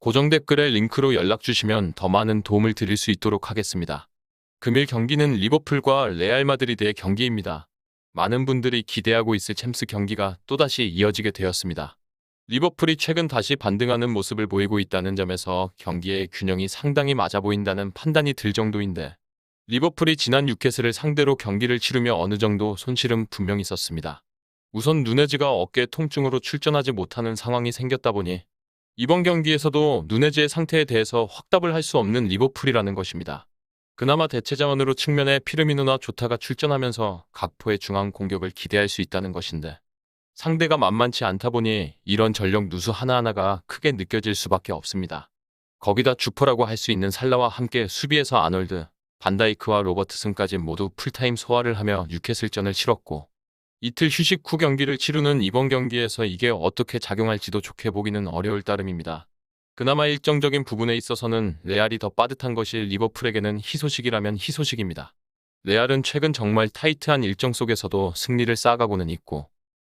고정 댓글에 링크로 연락 주시면 더 많은 도움을 드릴 수 있도록 하겠습니다. 금일 경기는 리버풀과 레알 마드리드의 경기입니다. 많은 분들이 기대하고 있을 챔스 경기가 또다시 이어지게 되었습니다. 리버풀이 최근 다시 반등하는 모습을 보이고 있다는 점에서 경기의 균형이 상당히 맞아 보인다는 판단이 들 정도인데 리버풀이 지난 뉴캐슬을 상대로 경기를 치르며 어느 정도 손실은 분명히 있었습니다. 우선 누네즈가 어깨 통증으로 출전하지 못하는 상황이 생겼다 보니 이번 경기에서도 누네즈의 상태에 대해서 확답을 할 수 없는 리버풀이라는 것입니다. 그나마 대체 자원으로 측면에 피르미누나 조타가 출전하면서 각포의 중앙 공격을 기대할 수 있다는 것인데 상대가 만만치 않다 보니 이런 전력 누수 하나하나가 크게 느껴질 수밖에 없습니다. 거기다 주퍼라고 할 수 있는 살라와 함께 수비에서 아놀드, 반다이크와 로버트슨까지 모두 풀타임 소화를 하며 뉴캐슬전을 치렀고 이틀 휴식 후 경기를 치르는 이번 경기에서 이게 어떻게 작용할지도 좋게 보기는 어려울 따름입니다. 그나마 일정적인 부분에 있어서는 레알이 더 빠듯한 것이 리버풀에게는 희소식이라면 희소식입니다. 레알은 최근 정말 타이트한 일정 속에서도 승리를 쌓아가고는 있고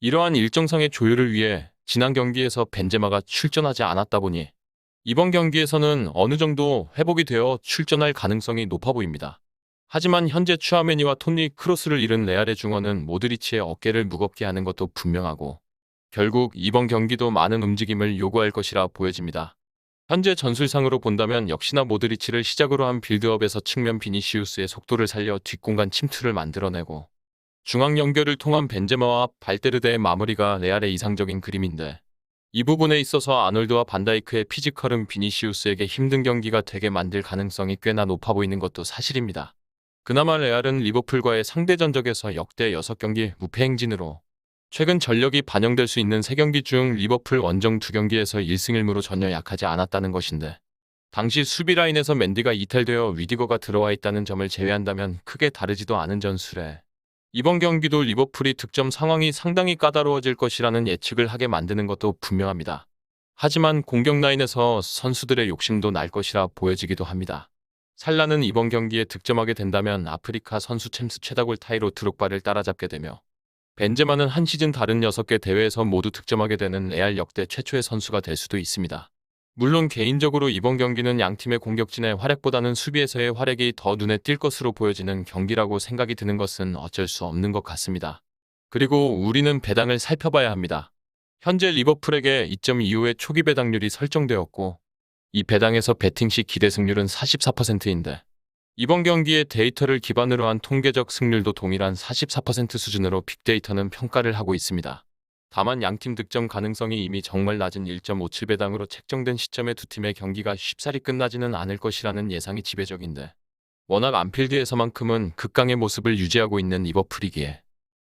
이러한 일정상의 조율을 위해 지난 경기에서 벤제마가 출전하지 않았다 보니 이번 경기에서는 어느 정도 회복이 되어 출전할 가능성이 높아 보입니다. 하지만 현재 추아메니와 톤리 크로스를 잃은 레알의 중원은 모드리치의 어깨를 무겁게 하는 것도 분명하고 결국 이번 경기도 많은 움직임을 요구할 것이라 보여집니다. 현재 전술상으로 본다면 역시나 모드리치를 시작으로 한 빌드업에서 측면 비니시우스의 속도를 살려 뒷공간 침투를 만들어내고 중앙 연결을 통한 벤제마와 발데르데의 마무리가 레알의 이상적인 그림인데 이 부분에 있어서 아놀드와 반다이크의 피지컬은 비니시우스에게 힘든 경기가 되게 만들 가능성이 꽤나 높아 보이는 것도 사실입니다. 그나마 레알은 리버풀과의 상대 전적에서 역대 6경기 무패 행진으로 최근 전력이 반영될 수 있는 3경기 중 리버풀 원정 2경기에서 1승 1무로 전혀 약하지 않았다는 것인데 당시 수비 라인에서 맨디가 이탈되어 위디거가 들어와 있다는 점을 제외한다면 크게 다르지도 않은 전술에 이번 경기도 리버풀이 득점 상황이 상당히 까다로워질 것이라는 예측을 하게 만드는 것도 분명합니다. 하지만 공격 라인에서 선수들의 욕심도 날 것이라 보여지기도 합니다. 살라는 이번 경기에 득점하게 된다면 아프리카 선수 챔스 최다골 타이로 드록바를 따라잡게 되며 벤제마는 한 시즌 다른 6개 대회에서 모두 득점하게 되는 레알 역대 최초의 선수가 될 수도 있습니다. 물론 개인적으로 이번 경기는 양팀의 공격진의 활약보다는 수비에서의 활약이 더 눈에 띌 것으로 보여지는 경기라고 생각이 드는 것은 어쩔 수 없는 것 같습니다. 그리고 우리는 배당을 살펴봐야 합니다. 현재 리버풀에게 2.25의 초기 배당률이 설정되었고 이 배당에서 배팅 시 기대 승률은 44%인데 이번 경기의 데이터를 기반으로 한 통계적 승률도 동일한 44% 수준으로 빅데이터는 평가를 하고 있습니다. 다만 양팀 득점 가능성이 이미 정말 낮은 1.57배당으로 책정된 시점에 두 팀의 경기가 쉽사리 끝나지는 않을 것이라는 예상이 지배적인데 워낙 안필드에서만큼은 극강의 모습을 유지하고 있는 리버풀이기에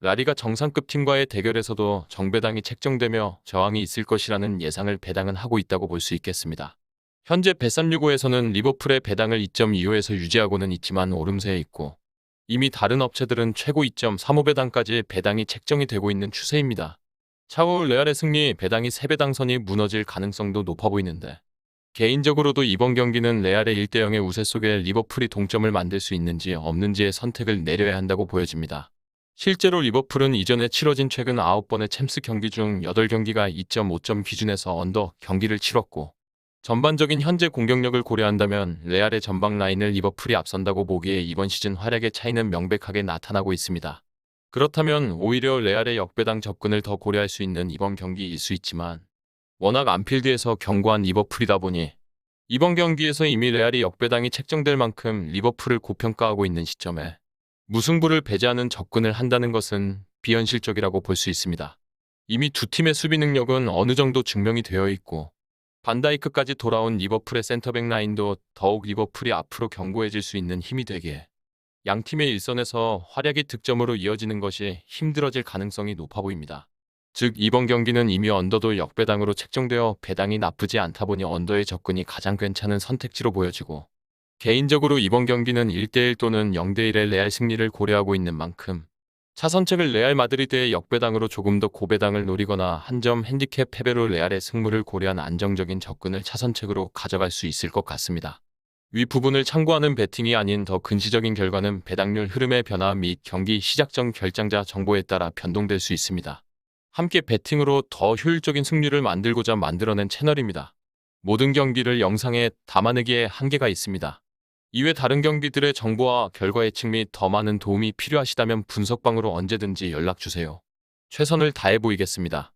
라리가 정상급 팀과의 대결에서도 정배당이 책정되며 저항이 있을 것이라는 예상을 배당은 하고 있다고 볼 수 있겠습니다. 현재 베365에서는 리버풀의 배당을 2.25에서 유지하고는 있지만 오름세에 있고 이미 다른 업체들은 최고 2.35배당까지 배당이 책정이 되고 있는 추세입니다. 차후 레알의 승리 배당이 3배당 선이 무너질 가능성도 높아 보이는데 개인적으로도 이번 경기는 레알의 1대0의 우세 속에 리버풀이 동점을 만들 수 있는지 없는지의 선택을 내려야 한다고 보여집니다. 실제로 리버풀은 이전에 치러진 최근 9번의 챔스 경기 중 8경기가 2.5점 기준에서 언더 경기를 치렀고 전반적인 현재 공격력을 고려한다면 레알의 전방 라인을 리버풀이 앞선다고 보기에 이번 시즌 활약의 차이는 명백하게 나타나고 있습니다. 그렇다면 오히려 레알의 역배당 접근을 더 고려할 수 있는 이번 경기일 수 있지만 워낙 안필드에서 견고한 리버풀이다 보니 이번 경기에서 이미 레알이 역배당이 책정될 만큼 리버풀을 고평가하고 있는 시점에 무승부를 배제하는 접근을 한다는 것은 비현실적이라고 볼 수 있습니다. 이미 두 팀의 수비 능력은 어느 정도 증명이 되어 있고 반다이크까지 돌아온 리버풀의 센터백 라인도 더욱 리버풀이 앞으로 견고해질 수 있는 힘이 되기에 양 팀의 일선에서 활약이 득점으로 이어지는 것이 힘들어질 가능성이 높아 보입니다. 즉 이번 경기는 이미 언더도 역배당으로 책정되어 배당이 나쁘지 않다 보니 언더의 접근이 가장 괜찮은 선택지로 보여지고 개인적으로 이번 경기는 1대1 또는 0대1의 레알 승리를 고려하고 있는 만큼 차선책을 레알 마드리드의 역배당으로 조금 더 고배당을 노리거나 한 점 핸디캡 패배로 레알의 승부를 고려한 안정적인 접근을 차선책으로 가져갈 수 있을 것 같습니다. 위 부분을 참고하는 베팅이 아닌 더 근시적인 결과는 배당률 흐름의 변화 및 경기 시작 전 결장자 정보에 따라 변동될 수 있습니다. 함께 베팅으로 더 효율적인 승률을 만들고자 만들어낸 채널입니다. 모든 경기를 영상에 담아내기에 한계가 있습니다. 이외 다른 경기들의 정보와 결과 예측 및 더 많은 도움이 필요하시다면 분석방으로 언제든지 연락주세요. 최선을 다해 보이겠습니다.